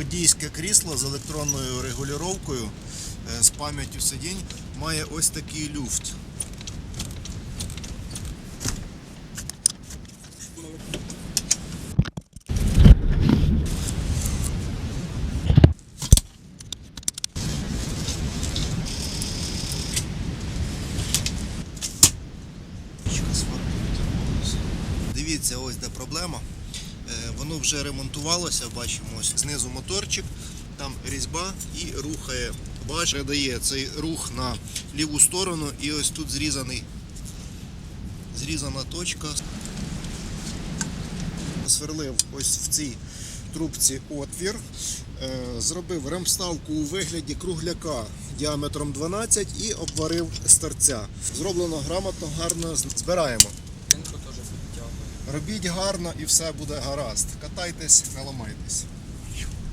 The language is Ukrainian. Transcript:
водійське крісло з електронною регулювання е, з пам'яттю сидінь має ось такий люфт. Дивіться, ось де проблема. Е, Воно вже ремонтувалося, бачимо ось знизу моторчик, там різьба і рухає. Бач, передає цей рух на ліву сторону і ось тут зрізаний, зрізана точка. Сверлив ось в цій трубці отвір, е, зробив ремставку у вигляді кругляка діаметром 12 і обварив з торця. Зроблено грамотно, гарно збираємо. Робіть гарно і все буде гаразд. Катайтесь, не ламайтесь.